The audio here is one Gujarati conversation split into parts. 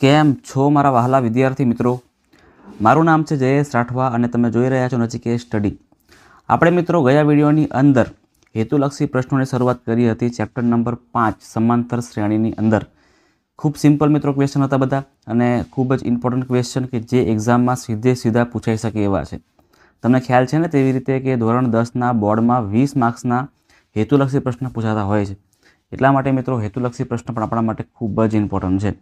કેમ છો મારા વહાલા વિદ્યાર્થી મિત્રો? મારું નામ છે જયેશ રાઠવા અને તમે જોઈ રહ્યા છો નચિકેત સ્ટડી. આપણે મિત્રો ગયા વિડીયોની અંદર હેતુલક્ષી પ્રશ્નોની શરૂઆત કરી હતી ચેપ્ટર નંબર પાંચ, સમાંતર શ્રેણીની અંદર. ખૂબ સિમ્પલ મિત્રો ક્વેશ્ચન હતા બધા અને ખૂબ જ ઇમ્પોર્ટન્ટ ક્વેશ્ચન કે જે એક્ઝામમાં સીધે સીધા પૂછાઈ શકે એવા છે. તમને ખ્યાલ છે ને તેવી રીતે કે ધોરણ દસના બોર્ડમાં વીસ માર્ક્સના હેતુલક્ષી પ્રશ્ન પૂછાતા હોય છે. એટલા માટે મિત્રો હેતુલક્ષી પ્રશ્ન પણ આપણા માટે ખૂબ જ ઇમ્પોર્ટન્ટ છે.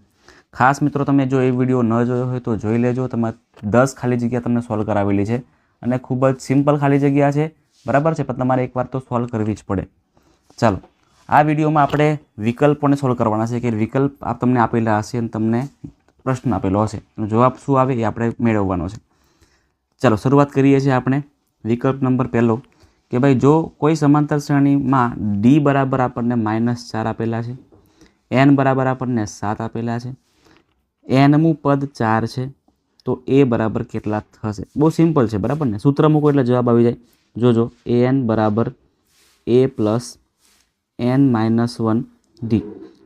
ખાસ મિત્રો, તમે જો એ વીડિયો ન જોયો હોય તો જોઈ લેજો. તમે દસ ખાલી જગ્યા તમને સોલ્વ કરાવેલી છે અને ખૂબ જ સિમ્પલ ખાલી જગ્યા છે. બરાબર છે? પણ તમારે એકવાર તો સોલ્વ કરવી જ પડે. ચાલો, આ વિડીયોમાં આપણે વિકલ્પોને સોલ્વ કરવાના છે. કે વિકલ્પ આપ તમને આપેલા હશે અને તમને પ્રશ્ન આપેલો હશે. જવાબ શું આવે એ આપણે મેળવવાનો છે. ચાલો, શરૂઆત કરીએ છીએ આપણે વિકલ્પ નંબર પહેલો. કે ભાઈ, જો કોઈ સમાંતર શ્રેણીમાં ડી બરાબર આપણને માઇનસ ચાર આપેલા છે એન બરાબર આપણને સાત આપેલા છે એનમું પદ ચાર છે, તો એ બરાબર કેટલા થશે? બહુ સિમ્પલ છે, બરાબર ને? સૂત્ર મૂકો એટલે જવાબ આવી જાય. જોજો એ એન બરાબર A plus N minus one D.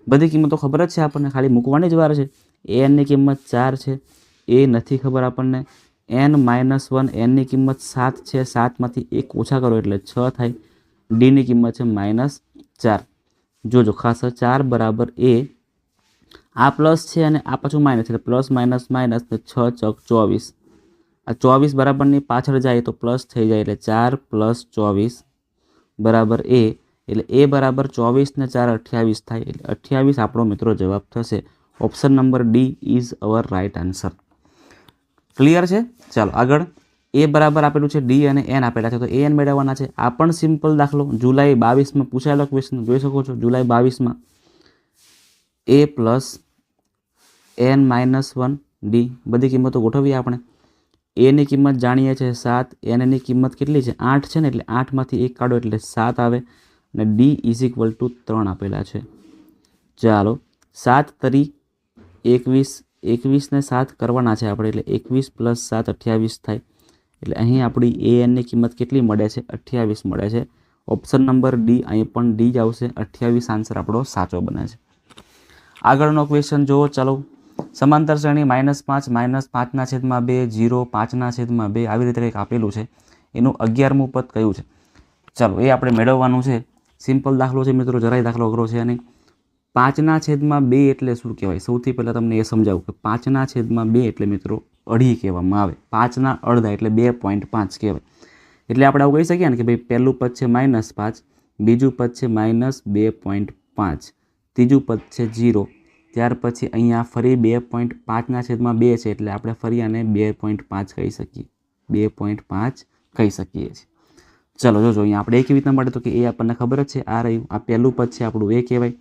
બધી કિંમતો ખબર જ છે આપણને? ખાલી મૂકવાની જ વાર છે. એનની કિંમત ચાર છે, એ નથી ખબર આપણને. એન માઇનસ વન એનની કિંમત સાત છે, સાતમાંથી એક ઓછા કરો એટલે છ થાય. ડીની કિંમત છે માઇનસ ચાર. જોજો, ખાસ ચાર બરાબર એ આ પ્લસ છે અને આ પાછું માઇનસ એટલે પ્લસ, માઇનસ માઇનસ તો છ ચોક ચોવીસ. આ ચોવીસ બરાબરની પાછળ જાય તો પ્લસ થઈ જાય એટલે ચાર પ્લસ ચોવીસ બરાબર એ. એટલે એ બરાબર ચોવીસ ને ચાર અઠ્યાવીસ થાય. એટલે અઠ્યાવીસ આપણો મિત્રો જવાબ થશે. Option number D is our right answer. Clear છે? ચાલો આગળ. એ બરાબર આપેલું છે ડી અને એન આપેલા છે. તો એ એન મેળવવાના છે. આ પણ સિમ્પલ દાખલો. જુલાઈ બાવીસમાં પૂછાયેલો ક્વેશ્ચન જોઈ શકો છો. જુલાઈ બાવીસમાં A plus N minus one D. બધી કિંમતો ગોઠવીએ આપણે. એની કિંમત જાણીએ છીએ સાત. એનની કિંમત કેટલી છે? આઠ છે ને? એટલે આઠમાંથી એક કાઢો એટલે સાત આવે. અને ડી ઇઝ ઇક્વલ ટુ ત્રણ આપેલા છે. ચાલો, સાત તરી એકવીસ. એકવીસને સાત કરવાના છે આપણે. એટલે એકવીસ પ્લસ સાત અઠ્યાવીસ થાય. એટલે અહીં આપણી એ એનની કિંમત કેટલી મળે છે? અઠ્યાવીસ મળે છે. ઓપ્શન નંબર ડી, અહીં પણ ડી જ આવશે. અઠ્યાવીસ આન્સર આપણો સાચો બને છે. આગળનો ક્વેશ્ચન જુઓ. ચાલો સમાંતર શ્રેણી માઇનસ પાંચ, માઇનસ પાંચના છેદમાં બે જીરો પાંચના છેદમાં બે આવી રીતે કંઈક આપેલું છે. એનું અગિયારમું પદ કયું છે? ચાલો, એ આપણે મેળવવાનું છે. સિમ્પલ દાખલો છે મિત્રો, જરાય દાખલો અઘરો છે અને પાંચના છેદમાં બે એટલે શું કહેવાય? સૌથી પહેલાં તમને એ સમજાવું કે પાંચના છેદમાં બે એટલે મિત્રો અઢી કહેવામાં આવે. પાંચના અડધા એટલે બે પોઈન્ટ પાંચ કહેવાય. એટલે આપણે આવું કહી શકીએ ને કે ભાઈ પહેલું પદ છે માઇનસ પાંચ, બીજું પદ છે માઇનસ બે પોઈન્ટ પાંચ, ત્રીજું પદ છે જીરો ત્યાર પછી અહીંયા ફરી બે પોઈન્ટ પાંચના છેદમાં બે છે એટલે આપણે ફરી આને બે પોઈન્ટ પાંચ કહી શકીએ. બે પોઈન્ટ પાંચ કહી શકીએ છીએ. ચલો, જોજો, અહીંયા આપણે એ કેવી રીતના મળે તો કે એ આપણને ખબર જ છે, આ રહ્યું, આ પહેલું પદ છે આપણું, એ કહેવાય.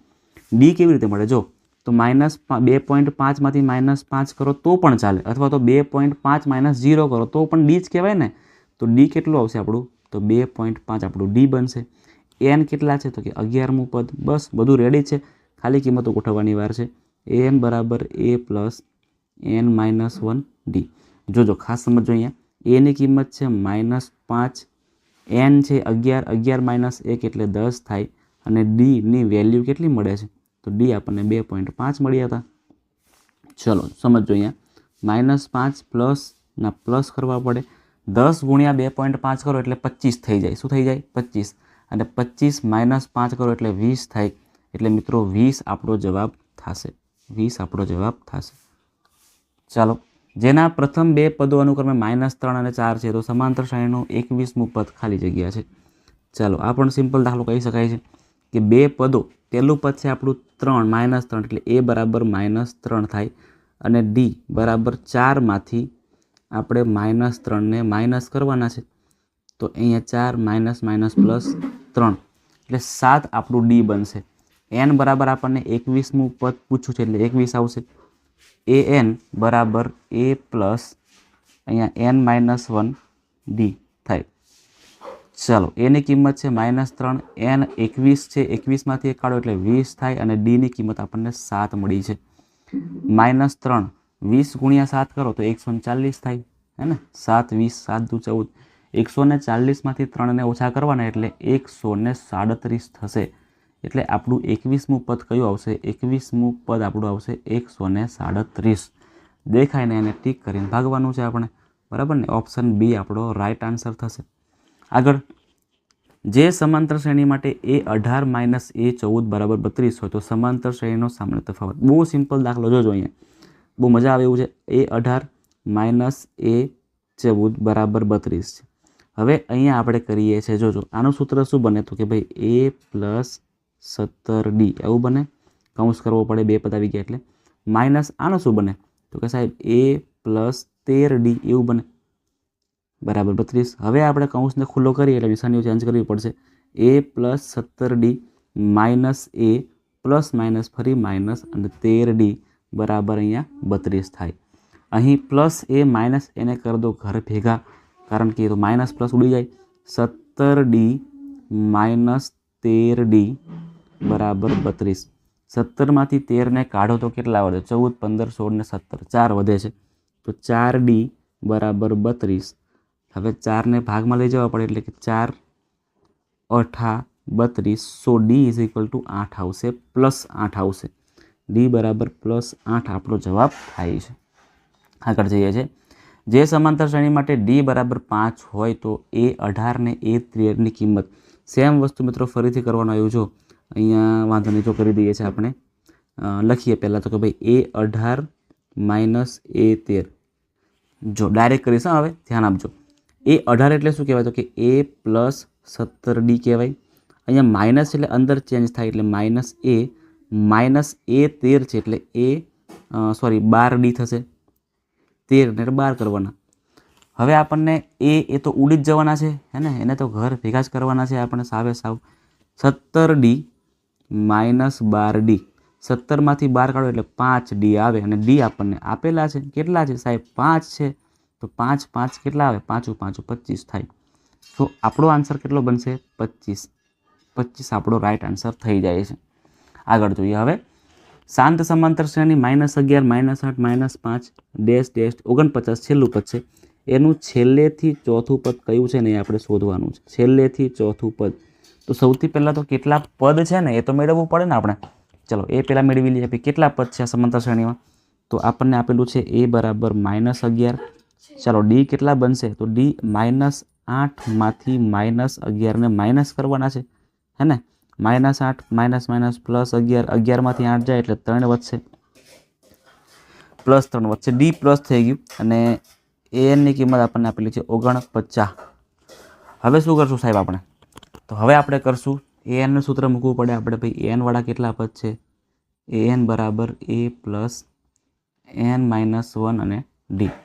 ડી કેવી રીતે મળે? જો, તો માઇનસ બે પોઈન્ટ પાંચમાંથી માઇનસ પાંચ કરો તો પણ ચાલે, અથવા તો બે પોઈન્ટ પાંચ માઇનસ ઝીરો કરો તો પણ ડી જ કહેવાય ને. તો ડી કેટલું આવશે આપણું? તો બે પોઈન્ટ પાંચ આપણું ડી બનશે. એન કેટલા છે? તો કે અગિયારમું પદ. બસ, બધું રેડી છે. ખાલી કિંમતો ગોઠવવાની વાર છે. એન બરાબર A plus N minus one D જોજો ખાસ સમજો અહીંયા. એની કિંમત છે માઇનસ પાંચ. એન છે અગિયાર. અગિયાર માઇનસ એક એટલે દસ થાય. અને ડીની વેલ્યુ કેટલી મળે છે? તો ડી આપણને બે પોઈન્ટ પાંચ મળ્યા હતા ચલો, સમજો અહીંયા. માઇનસ પાંચ પ્લસના પ્લસ કરવા પડે. દસ ગુણ્યા બે પોઈન્ટ પાંચ કરો એટલે પચીસ થઈ જાય. શું થઈ જાય? પચીસ. અને પચીસ માઇનસ પાંચ કરો એટલે વીસ થાય. એટલે મિત્રો વીસ આપણો જવાબ થશે. વીસ આપણો જવાબ થશે. ચાલો, જેના પ્રથમ બે પદો અનુક્રમે માઇનસ ત્રણ અને ચાર છે, તો સમાંતર શ્રેણીનું એકવીસમું પદ ખાલી જગ્યા છે. ચાલો, આ પણ સિમ્પલ દાખલો કહી શકાય છે કે બે પદો, પહેલું પદ છે આપણું ત્રણ, માઇનસ ત્રણ, એટલે એ બરાબર માઇનસ ત્રણ થાય અને ડી બરાબર ચારમાંથી આપણે માઇનસ ત્રણને માઇનસ કરવાના છે. તો અહીંયા ચાર માઇનસ માઇનસ પ્લસ ત્રણ, એટલે સાત આપણું ડી બનશે. એન બરાબર આપણને એકવીસમું પદ પૂછ્યું છે એટલે એકવીસ આવશે. એ એન બરાબર એ પ્લસ અહીંયા એન માઇનસ વન ડી થાય. ચાલો એની કિંમત છે માઇનસ ત્રણ. એન એકવીસ છે, એકવીસમાંથી એક કાઢો એટલે વીસ થાય અને ડીની કિંમત આપણને સાત મળી છે. માઇનસ ત્રણ. વીસ ગુણ્યા સાત કરો તો એકસો ચાલીસ થાય, હે ને? સાત, વીસ, સાત, દુ, ચૌદ. એકસો ને ચાલીસમાંથી ત્રણને ઓછા કરવાના એટલે એકસો ને સાડત્રીસ થશે. એટલે આપણું એકવીસમું પદ કયું આવશે? એકવીસમું પદ આપણું આવશે એકસો ને સાડત્રીસ. દેખાય ને એને ટીક કરીને ભાગવાનું છે આપણે. બરાબર ને? ઓપ્શન બી આપણો રાઈટ આન્સર થશે. આગળ. જે સમાંતર શ્રેણી માટે એ અઢાર માઇનસ એ ચૌદ બરાબર બત્રીસ હોય તો સમાંતર શ્રેણીનો સામાન્ય તફાવત. બહુ સિમ્પલ દાખલો જોજો અહીંયા. બહુ મજા આવે એવું છે. એ અઢાર માઇનસ એ ચૌદ બરાબર બત્રીસ છે. હવે અહીંયા આપણે કરીએ છીએ, જોજો. આનું સૂત્ર શું બને તો કે ભાઈ એ પ્લસ સત્તર ડી. એવું બને? કૌંસ કરવો પડે બે પદ આવી ગયા એટલે. માઇનસ આનો શું બને? તો કે સાહેબ, એ પ્લસ તેર ડી એવું બને. બરાબર, બત્રીસ. હવે આપણે કૌંસને ખુલ્લો કરીએ એટલે નિશાનીઓ ચેન્જ કરવી પડશે. એ પ્લસ સત્તર D minus A plus minus ફરી માઇનસ અને તેર ડી બરાબર અહીંયા બત્રીસ થાય. અહીં પ્લસ એ માઇનસ એને કરી દો ઘર ભેગા. કારણ કે એ તો માઇનસ પ્લસ ઉડી જાય. સત્તર ડી માઇનસ તેર ડી બરાબર બત્રીસ. સત્તરમાંથી તેરને કાઢો તો કેટલા વધે? ચૌદ, પંદર સોળ ને સત્તર. ચાર વધે છે. તો ચાર ડી બરાબર બત્રીસ. હવે ચારને ભાગમાં લઈ જવા પડે એટલે કે ચાર અઠા બત્રીસ. So D is equal to આઠ આવશે, પ્લસ આઠ આવશે. ડી બરાબર પ્લસ આઠ આપણો જવાબ થાય છે. આગળ જઈએ છે જે સમાંતર શ્રેણી માટે ડી બરાબર પાંચ હોય તો એ અઢાર ને એ તેરની કિંમત. સેમ વસ્તુ મિત્રો ફરીથી કરવાનું આવ્યું જો. અહીંયા વાંધો નહીં જો કરી દઈએ છીએ આપણે. લખીએ પહેલાં તો કે ભાઈ એ અઢાર માઇનસ એ તેર. જો ડાયરેક્ટ કરીશ હવે ધ્યાન આપજો. એ અઢાર એટલે શું કહેવાય? તો કે એ પ્લસ સત્તર ડી કહેવાય. અહીંયા માઇનસ એટલે અંદર ચેન્જ થાય એટલે માઇનસ એ માઇનસ એ તેર છે એટલે એ સોરી, બાર ડી થશે. તેર ને બાર કરવાના. હવે આપણને એ એ તો ઉડી જ જવાના છે, હે ને? એને તો ઘર ભેગા જ કરવાના છે આપણે સાવે સાવ. સત્તર ડી માઇનસ બાર ડી. સત્તરમાંથી બાર કાઢો એટલે પાંચ ડી આવે અને ડી આપણને આપેલા છે. કેટલા છે સાહેબ? પાંચ છે. તો પાંચ પાંચ કેટલા આવે? પાંચું પાંચું, પચીસ થાય. તો આપણો આન્સર કેટલો બનશે? પચીસ. પચીસ આપણો રાઈટ આન્સર થઈ જાય છે. આગળ જોઈએ હવે. શાંત સમાંતર શ્રેણી માઇનસ અગિયાર માઇનસ આઠ માઇનસ પાંચ, ડેશ ડેશ, ઓગણપચાસ છેલ્લું પદ છે. એનું છેલ્લેથી ચોથું પદ કયું છે ને એ આપણે શોધવાનું છે. છેલ્લેથી ચોથું પદ. તો સૌથી પહેલાં તો કેટલા પદ છે ને એ તો મેળવવું પડે ને આપણે? ચલો, એ પહેલાં મેળવી લઈએ પછી કેટલા પદ છે આ સમાંતર શ્રેણીમાં? તો આપણને આપેલું છે એ બરાબર માઇનસ અગિયાર. ચાલો, ડી કેટલા બનશે? તો ડી માઇનસ આઠમાંથી માઇનસ અગિયારને માઇનસ કરવાના છે. હે ને? માઇનસ આઠ, માઇનસ માઇનસ પ્લસ અગિયાર. અગિયારમાંથી આઠ જાય એટલે ત્રણ વધશે. પ્લસ ત્રણ વધશે. ડી પ્લસ થઈ ગયું. અને એનની કિંમત આપણને આપેલી છે ઓગણપચાસ. હવે શું કરશું સાહેબ આપણે? તો હવે આપણે કરશું એનનું સૂત્ર મૂકવું પડે. આપણે ભાઈ એનવાળા કેટલા પદ છે? એ એન બરાબર A plus N minus one અને ડી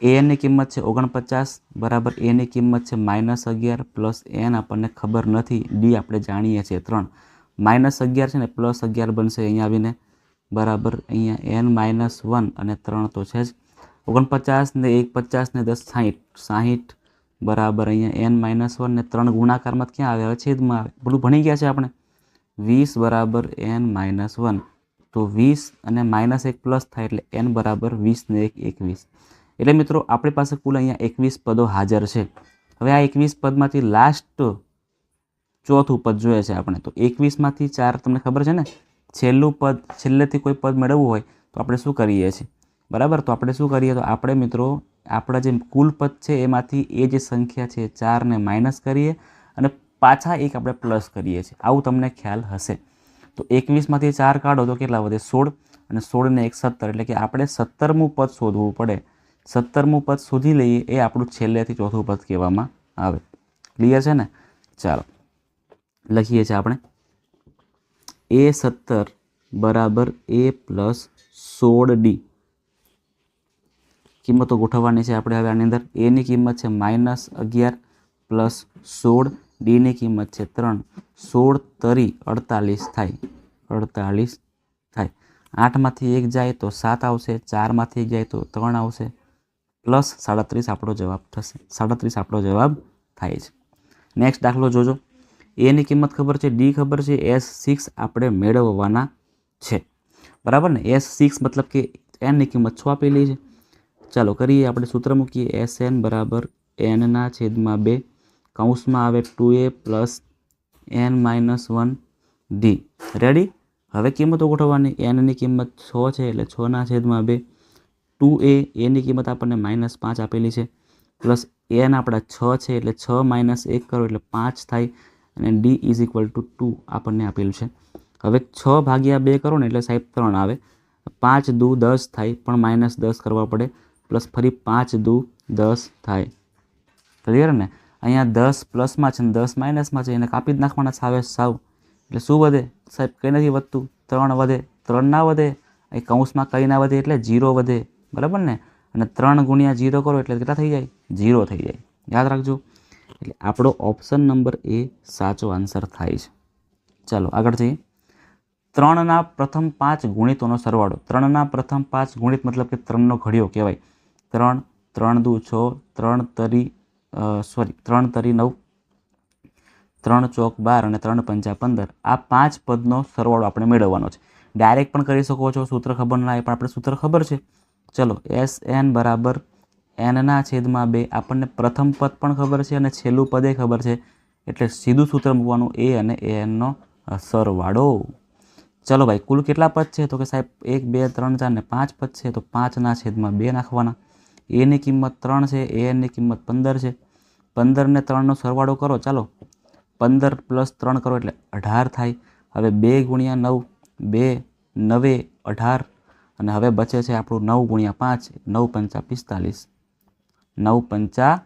એની કિંમત છે ઓગણપચાસ, બરાબર એની કિંમત છે માઇનસ અગિયાર પ્લસ એન આપણને ખબર નથી. ડી આપણે જાણીએ છીએ ત્રણ. માઇનસ અગિયાર છે ને પ્લસ અગિયાર બનશે અહીંયા આવીને. બરાબર, અહીંયા એન માઇનસ વન અને ત્રણ તો છે જ. ઓગણપચાસ ને એક પચાસ ને દસ, સાહીઠ. સાહીઠ બરાબર, અહીંયા એન માઇનસ વન ને ત્રણ ગુણાકારમાં ક્યાં આવે હવે છેદમાં આવે બધું ભણી ગયા છે આપણે. વીસ બરાબર એન માઇનસ વન તો વીસ અને માઇનસ એક પ્લસ થાય એટલે એન બરાબર વીસ ને એક એકવીસ. એટલે મિત્રો, આપણી પાસે કુલ અહીંયા એકવીસ પદો હાજર છે. હવે આ એકવીસ પદમાંથી લાસ્ટ ચોથું પદ જોઈએ છે આપણે. તો એકવીસમાંથી ચાર, તમને ખબર છે ને? છેલ્લું પદ, છેલ્લેથી કોઈ પદ મેળવવું હોય તો આપણે શું કરીએ છીએ? બરાબર? તો આપણે શું કરીએ? તો આપણે મિત્રો આપણા જે કુલ પદ છે એમાંથી એ જે સંખ્યા છે ચારને માઇનસ કરીએ અને પાછા એક આપણે પ્લસ કરીએ છીએ. આવું તમને ખ્યાલ હશે. તો એકવીસમાંથી ચાર કાઢો તો કેટલા વધે? સોળ. અને સોળને એક સત્તર એટલે કે આપણે સત્તરમું પદ શોધવું પડે. સત્તરમું પદ શોધી લઈએ એ આપણું છેલ્લેથી ચોથું પદ કહેવામાં આવે. ક્લિયર છે ને? ચાલો. લખીએ છીએ આપણે. એ સત્તર બરાબર એ પ્લસ સોળ ડી. કિંમતો ગોઠવવાની છે આપણે હવે આની અંદર એની કિંમત છે માઇનસ અગિયાર પ્લસ સોળ ડીની કિંમત છે ત્રણ. સોળ તરી અડતાલીસ થાય. અડતાલીસ થાય. આઠમાંથી એક જાય તો સાત આવશે. ચારમાંથી એક જાય તો ત્રણ આવશે. પ્લસ સાડત્રીસ આપણો જવાબ થશે. સાડત્રીસ આપણો જવાબ થાય છે. નેક્સ્ટ દાખલો જોજો. એની કિંમત ખબર છે? ડી ખબર છે? એસ સિક્સ આપણે મેળવવાના છે. બરાબર ને? એસ સિક્સ મતલબ કે એનની કિંમત છ આપેલી છે? ચાલો કરીએ આપણે સૂત્ર મૂકીએ. એસ એન બરાબર એનના છેદમાં બે કૌંસમાં આવે two A plus N minus one D ready હવે કિંમતો ગોઠવવાની. એનની કિંમત છ છે એટલે છના છેદમાં બે. ટુ એ એની કિંમત આપણને માઇનસ પાંચ આપેલી છે. પ્લસ એન આપણા છ છે એટલે છ માઇનસ એક કરો એટલે પાંચ થાય. અને D is equal to two આપણને આપેલું છે. હવે છ ભાગ્યા બે કરો ને એટલે સાહેબ ત્રણ આવે. પાંચ દુ દસ થાય પણ માઇનસ દસ કરવા પડે. પ્લસ ફરી પાંચ દુ દસ થાય. ક્લિયર ને? અહીંયા દસ પ્લસમાં છે ને દસ માઇનસમાં છે, એને કાપી જ નાખવાના સાવે સાવ. એટલે શું વધે? સાહેબ, કંઈ નથી વધતું. ત્રણ વધે. ત્રણ ના વધે? અહીં કૌંસમાં કંઈ ના વધે એટલે જીરો વધે. બરાબર ને? અને ત્રણ ગુણ્યા જીરો કરો એટલે કેટલા થઈ જાય? જીરો થઈ જાય. યાદ રાખજો. એટલે આપણો ઓપ્શન નંબર એ સાચો આન્સર થાય છે. ચાલો, આગળ જઈએ. ત્રણના પ્રથમ પાંચ ગુણિતોનો સરવાળો. ત્રણના પ્રથમ પાંચ ગુણિત મતલબ કે ત્રણનો ઘડિયો કહેવાય. ત્રણ ત્રણ દુ છ, ત્રણ તરી સોરી ત્રણ તરી નવ, ત્રણ ચોક બાર અને ત્રણ પંચા પંદર. આ પાંચ પદનો સરવાળો આપણે મેળવવાનો છે. ડાયરેક્ટ પણ કરી શકો છો, સૂત્ર ખબર ના આવે પણ આપણે સૂત્ર ખબર છે. ચલો એસ એન બરાબર એનના છેદમાં બે, આપણને પ્રથમ પદ પણ ખબર છે અને છેલ્લું પદે ખબર છે. એટલે સીધું સૂત્ર મૂકવાનું એ અને એ એનનો સરવાળો. ચલો ભાઈ, કુલ કેટલા પદ છે? તો કે સાહેબ, એક, બે, ત્રણ, ચાર ને પાંચ પદ છે, તો પાંચના છેદમાં બે નાખવાના. એની કિંમત ત્રણ છે, એ એની કિંમત પંદર છે. પંદર ને ત્રણનો સરવાળો કરો, ચાલો. પંદર પ્લસ ત્રણ કરો એટલે અઢાર થાય. હવે બે ગુણ્યા નવ, બે નવે અઢાર, અને હવે બચે છે આપણું નવ ગુણ્યા પાંચ, નવ પંચા પિસ્તાલીસ. નવ પંચા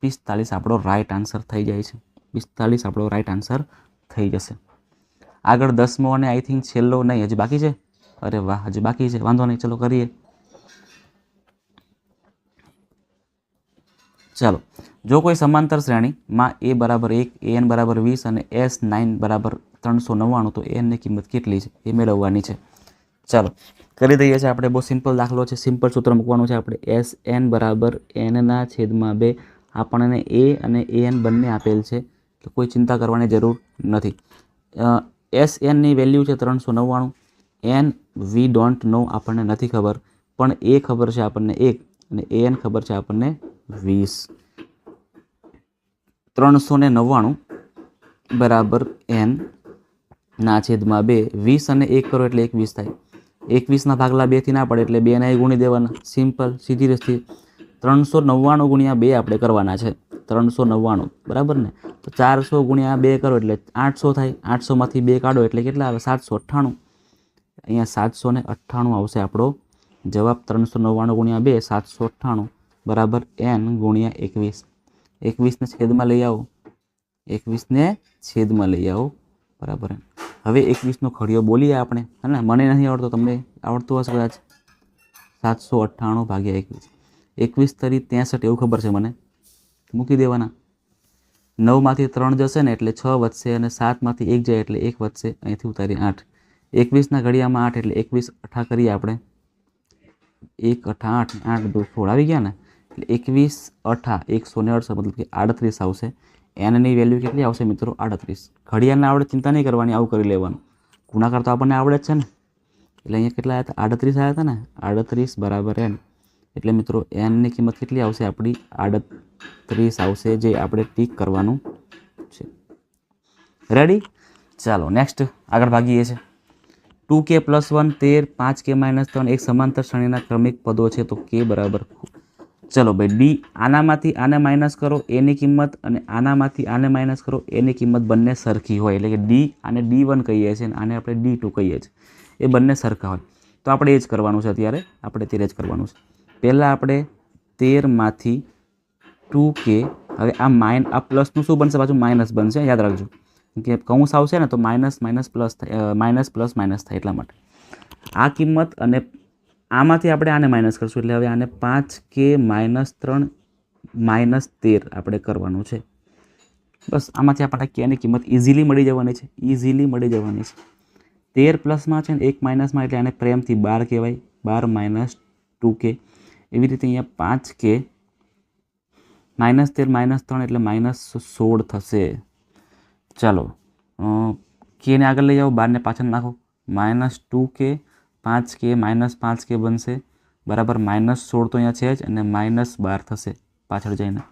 પિસ્તાલીસ આપણો રાઈટ આન્સર થઈ જાય છે. પિસ્તાલીસ આપણો રાઈટ આન્સર થઈ જશે. આગળ દસમો અને આઈ થિંક છેલ્લો નહીં, હજી બાકી છે? અરે વાહ, હજી બાકી છે. વાંધો નહીં, ચલો કરીએ. ચાલો, જો કોઈ સમાંતર શ્રેણીમાં એ બરાબર એક એન બરાબર વીસ અને એસ નાઇન બરાબર ત્રણસો નવ્વાણું, તો એનની કિંમત કેટલી છે? એ મેળવવાની છે. ચાલો, કરી દઈએ છીએ આપણે બહુ સિમ્પલ દાખલો છે. સિમ્પલ સૂત્ર મૂકવાનું છે. આપણે એસ એન બરાબર એનના છેદમાં બે આપણને એ અને એ એન બંને આપેલ છે. કે કોઈ ચિંતા કરવાની જરૂર નથી. એસ એનની વેલ્યુ છે ત્રણસો નવ્વાણું. એન વી ડોન્ટ નો આપણને નથી ખબર. પણ એ ખબર છે આપણને એક અને એ એન ખબર છે આપણને વીસ. ત્રણસો ને નવ્વાણું બરાબર એન ના છેદમાં બે. વીસ અને એક કરો એટલે એકવીસ થાય. એકવીસના ભાગલા બેથી ના પડે એટલે બેના એ ગુણી દેવાના. સિમ્પલ, સીધી રસ્તી ત્રણસો નવ્વાણું ગુણ્યા બે આપણે કરવાના છે. ત્રણસો નવ્વાણું. બરાબર ને? તો ચારસો ગુણ્યા બે કરો એટલે આઠસો થાય. આઠસોમાંથી બે કાઢો એટલે કેટલા આવે? સાતસો અઠ્ઠાણું. અહીંયા સાતસો ને અઠ્ઠાણું આવશે આપણો જવાબ. ત્રણસો નવ્વાણું ગુણ્યા બે, સાતસો અઠ્ઠાણું. બરાબર એન ગુણ્યા એકવીસ. એકવીસને છેદમાં લઈ આવો. એકવીસને છેદમાં લઈ આવો. બરાબર હવે એકવીસનો ખડિયો બોલીએ આપણે. હે ને? મને નથી આવડતો, તમને આવડતું હશે કદાચ? સાતસો અઠ્ઠાણું ભાગ્યા એકવીસ. એકવીસ તરી ત્રેસઠ, એવું ખબર છે મને. મૂકી દેવાના. નવમાંથી ત્રણ જશે ને એટલે છ વધશે અને સાતમાંથી એક જાય એટલે એક વધશે. અહીંથી ઉતારી આઠ. એકવીસના ઘડિયામાં આઠ એટલે એકવીસ અઠા કરીએ આપણે. એક અઠા આઠ આઠ દો. સોળ આવી ગયા ને? એટલે એકવીસ અઠા એકસો ને અડસઠ મતલબ કે આડત્રીસ આવશે. એનની વેલ્યુ કેટલી આવશે મિત્રો? આડત્રીસ. ઘડિયાળને આવડે ચિંતા નહીં કરવાની, આવું કરી લેવાનું. ગુણાકાર તો આપણને આવડે જ છે ને. એટલે અહીંયા કેટલા આવ્યા હતા? આડત્રીસ આવ્યા હતા ને? આડત્રીસ બરાબર એન એટલે મિત્રો એનની કિંમત કેટલી આવશે? આપણી આડત્રીસ આવશે જે આપણે ટીક કરવાનું છે. રેડી ચાલો નેક્સ્ટ આગળ ભાગીએ છીએ. ટુ કે પ્લસ વન તેર, પાંચ કે માઇનસ ત્રણ, એક સમાંતર શ્રેણીના ક્રમિક પદો છે તો કે બરાબર ચલો ભાઈ ડી આનામાંથી આને માઇનસ કરો એની કિંમત અને આનામાંથી આને માઇનસ કરો એની કિંમત બંને સરખી હોય. એટલે કે ડી આને ડી વન કહીએ છીએ અને આને આપણે ડી ટુ કહીએ છીએ. એ બંને સરખા હોય. તો આપણે એ જ કરવાનું છે અત્યારે. આપણે તે જ કરવાનું છે. પહેલાં આપણે તેરમાંથી ટુ કે હવે આ માઇન આ પ્લસનું શું બનશે? પાછું માઇનસ બનશે. યાદ રાખજો. કે કૌંસ આવશે ને, તો માઇનસ માઇનસ પ્લસ થાય માઇનસ પ્લસ માઇનસ થાય એટલા માટે. આ કિંમત અને આમાંથી આપણે આને માઇનસ કરશું. એટલે હવે આને પાંચ કે માઇનસ ત્રણ માઇનસ તેર આપણે કરવાનું છે. બસ, આમાંથી આપણને કેની કિંમત ઇઝીલી મળી જવાની છે. ઇઝીલી મળી જવાની છે. તેર પ્લસમાં છે ને એક માઇનસમાં એટલે આને પ્રેમથી બાર કહેવાય. બાર માઇનસ ટુ કે. એવી રીતે અહીંયા પાંચ કે. માઇનસ તેર માઇનસ ત્રણ એટલે માઇનસ સોળ થશે. ચાલો કેને આગળ લઈ જાઓ? બારને પાછળ નાખો. માઇનસ ટુ કે પાંચ કે માઇનસ પાંચ કે બનશે. બરાબર માઇનસ સોળ તો અહીંયા છે જ અને માઇનસ બાર થશે પાછળ જઈને.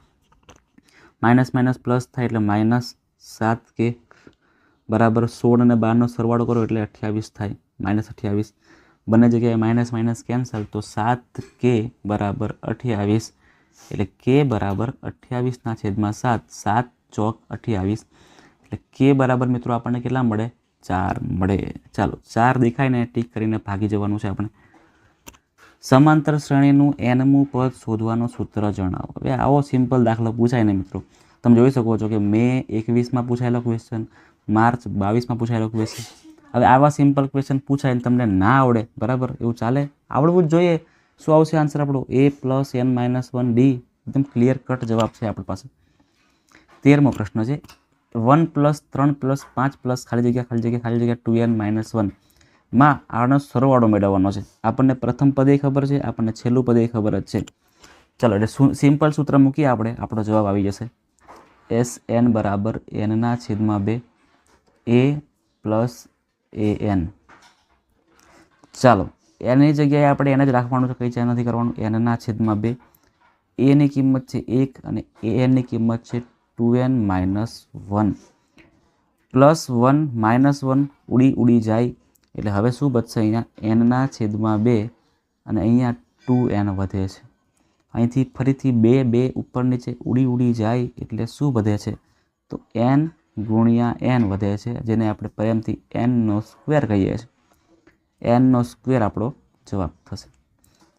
માઇનસ માઇનસ પ્લસ થાય એટલે માઇનસ સાત કે બરાબર સોળ અને બારનો સરવાળો કરો એટલે અઠ્યાવીસ થાય. માઇનસ અઠ્યાવીસ. બંને જગ્યાએ માઇનસ માઇનસ કેન્સલ તો સાત કે બરાબર અઠ્યાવીસ. એટલે કે બરાબર અઠ્યાવીસના છેદમાં સાત. સાત ચોક અઠ્યાવીસ. એટલે કે બરાબર મિત્રો આપણને કેટલા મળે? ચાર મળે. ચાલો, ચાર દેખાય ને ટીક કરીને ભાગી જવાનું છે આપણે. સમાંતર શ્રેણીનું એનમું પદ શોધવાનું સૂત્ર જણાવો. હવે આવો સિમ્પલ દાખલો પૂછાય ને મિત્રો. તમે જોઈ શકો છો કે મે એકવીસમાં પૂછાયેલો ક્વેશ્ચન માર્ચ બાવીસમાં પૂછાયેલો ક્વેશ્ચન હવે આવા સિમ્પલ ક્વેશ્ચન પૂછાય તમને ના આવડે, બરાબર? એવું ચાલે? આવડવું જ જોઈએ. શું આવશે આન્સર આપણો? A plus N minus one D એકદમ ક્લિયર કટ જવાબ છે આપણી પાસે. તેરમો પ્રશ્ન છે વન પ્લસ ત્રણ પ્લસ પાંચ પ્લસ ખાલી જગ્યા ખાલી જગ્યા ખાલી જગ્યા ટુ એન માઇનસ વન. માં આનો સરવાળો મેળવવાનો છે. આપણને પ્રથમ પદે ખબર છે, આપણને છેલ્લું પદે ખબર જ છે. ચાલો, એટલે સિમ્પલ સૂત્ર મૂકીએ આપણે. આપણો જવાબ આવી જશે. એસ એન બરાબર એનના છેદમાં બે એ પ્લસ એ એન. ચાલો, એની જગ્યાએ આપણે એને જ રાખવાનું છે, કંઈ ચેન્જ નથી કરવાનું. એનના છેદમાં બે. એની કિંમત છે એક અને એ એનની કિંમત છે two N minus one. Plus one minus one ઉડી ઉડી જાય. એટલે હવે શું બચશે? અહીંયા એનના છેદમાં બે અને અહીંયા ટુ એન વધે છે. અહીંથી ફરીથી બે બે ઉપર નીચે ઉડી ઉડી જાય એટલે શું વધે છે? તો એન ગુણ્યા એન વધે છે, જેને આપણે પ્રેમથી એનનો સ્ક્વેર કહીએ છીએ. એનનો સ્ક્વેર આપણો જવાબ થશે.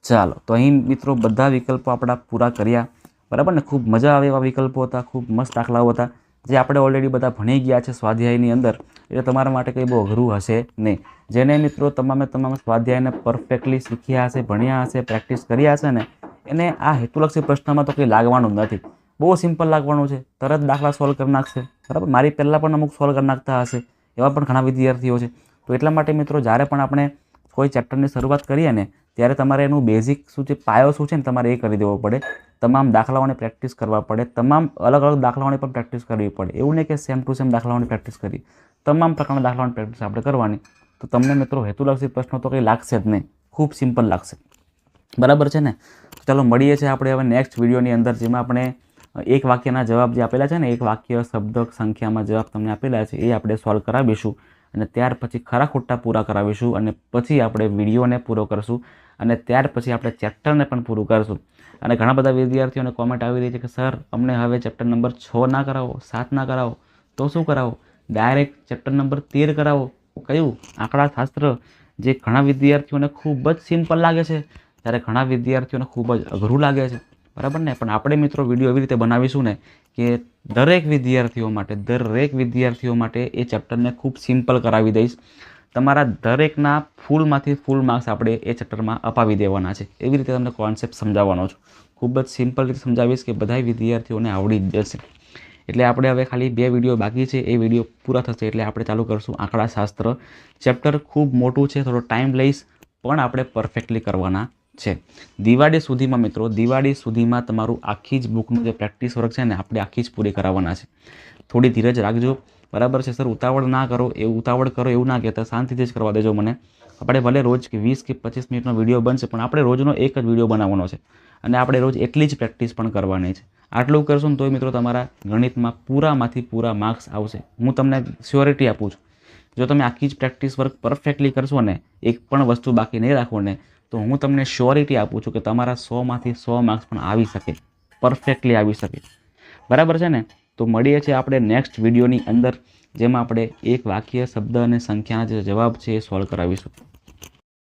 ચાલો, તો અહીં મિત્રો બધા વિકલ્પો આપણા પૂરા કર્યા. બરાબર ને? ખૂબ મજા આવે એવા વિકલ્પો હતા, ખૂબ મસ્ત દાખલાઓ હતા. જે આપણે ઓલરેડી બધા ભણી ગયા છે સ્વાધ્યાયની અંદર, એટલે તમારા માટે કંઈ બહુ અઘરું હશે નહીં. જેને મિત્રો તમામે તમામ સ્વાધ્યાયને પરફેક્ટલી શીખ્યા હશે, ભણ્યા હશે પ્રેક્ટિસ કર્યા હશે ને, એને આ હેતુલક્ષી પ્રશ્નમાં તો કંઈ લાગવાનું નથી. બહુ સિમ્પલ લાગવાનું છે. તરત દાખલા સોલ્વ કરી નાખશે. બરાબર? મારી પહેલાં પણ અમુક સોલ્વ કરી નાખતા હશે, એવા પણ ઘણા વિદ્યાર્થીઓ છે. તો એટલા માટે મિત્રો, જ્યારે પણ આપણે કોઈ ચેપ્ટરની શરૂઆત કરીએ ને ત્યારે તમારે એનું બેઝિક શું છે, પાયો શું છે ને તમારે એ કરી દેવો પડે. તમામ દાખલાઓને પ્રેક્ટિસ કરવા પડે. તમામ અલગ અલગ દાખલાઓની પણ પ્રેક્ટિસ કરવી પડે. એવું નહીં કે સેમ ટુ સેમ દાખલાઓની પ્રેક્ટિસ કરી. તમામ પ્રકારના દાખલાઓની પ્રેક્ટિસ આપણે કરવાની. તો તમને મિત્રો હેતુલક્ષી પ્રશ્નો તો કંઈ લાગશે જ નહીં. ખૂબ સિમ્પલ લાગશે. બરાબર છે ને? ચાલો મળીએ છીએ આપણે હવે નેક્સ્ટ વિડીયોની અંદર, જેમાં આપણે એક વાક્યના જવાબ જે આપેલા છે ને, એક વાક્ય, શબ્દ, સંખ્યામાં જવાબ તમને આપેલા છે, એ આપણે સોલ્વ કરાવીશું. અને ત્યાર પછી ખરા ખોટા પૂરા કરાવીશું અને પછી આપણે વિડીયોને પૂરો કરશું અને ત્યાર પછી આપણે ચેપ્ટરને પણ પૂરું કરશું. અને ઘણા બધા વિદ્યાર્થીઓને કોમેન્ટ આવી રહી છે કે, સર, અમને હવે ચેપ્ટર નંબર છ ના કરાવો, સાત ના કરાવો, તો શું કરાવો? ડાયરેક્ટ ચેપ્ટર નંબર તેર કરાવો. કયું? આંકડા શાસ્ત્ર. જે ઘણા વિદ્યાર્થીઓને ખૂબ જ સિમ્પલ લાગે છે, ત્યારે ઘણા વિદ્યાર્થીઓને ખૂબ જ અઘરું લાગે છે. બરાબર ને? પણ આપણે મિત્રો વીડિયો એવી રીતે બનાવીશું ને કે દરેક વિદ્યાર્થીઓ માટે, દરેક વિદ્યાર્થીઓ માટે એ ચેપ્ટરને ખૂબ સિમ્પલ કરાવી દઈશ. તમારા દરેકના ફૂલમાંથી ફૂલ માર્ક્સ આપણે એ ચેપ્ટરમાં અપાવી દેવાના છે. એવી રીતે તમને કોન્સેપ્ટ સમજાવવાનો છું. ખૂબ જ સિમ્પલ રીતે સમજાવીશ કે બધા વિદ્યાર્થીઓને આવડી જશે. એટલે આપણે હવે ખાલી બે વીડિયો બાકી છે. એ વીડિયો પૂરા થશે એટલે આપણે ચાલુ કરશું આંકડાશાસ્ત્ર. ચેપ્ટર ખૂબ મોટું છે. થોડો ટાઈમ લઈશ. પણ આપણે પરફેક્ટલી કરવાના છે. દિવાળી સુધીમાં મિત્રો, દિવાળી સુધીમાં તમારું આખી જ બુકનું જે પ્રેક્ટિસ વર્ક છે ને, આપણે આખી જ પૂરી કરાવવાના છે. થોડી ધીરજ રાખજો. બરાબર છે, સર? ઉતાવળ ના કરો, એ ઉતાવળ કરો એવું ના કહેતા, શાંતિથી જ કરવા દેજો મને. આપણે ભલે રોજ કે વીસ કે પચીસ મિનિટનો વીડિયો બનશે, પણ આપણે રોજનો એક જ વીડિયો બનાવવાનો છે. અને આપણે રોજ એટલી જ પ્રેક્ટિસ પણ કરવાની છે. આટલું કરશો ને તોય મિત્રો તમારા ગણિતમાં પૂરામાંથી પૂરા માર્ક્સ આવશે. હું તમને સ્યોરિટી આપું છું. જો તમે આખી જ પ્રેક્ટિસ વર્ક પરફેક્ટલી કરશો ને, એક પણ વસ્તુ બાકી નહીં રાખો ને તો હું તમને શ્યોરિટી આપું છું કે તમારા સોમાંથી સો માર્ક્સ પણ આવી શકે. પરફેક્ટલી આવી શકે. બરાબર છે ને? તો મળીએ છીએ આપણે નેક્સ્ટ વિડીયોની અંદર, જેમાં આપણે એક વાક્ય, શબ્દ અને સંખ્યાના જે જવાબ છે એ સોલ્વ કરાવીશું.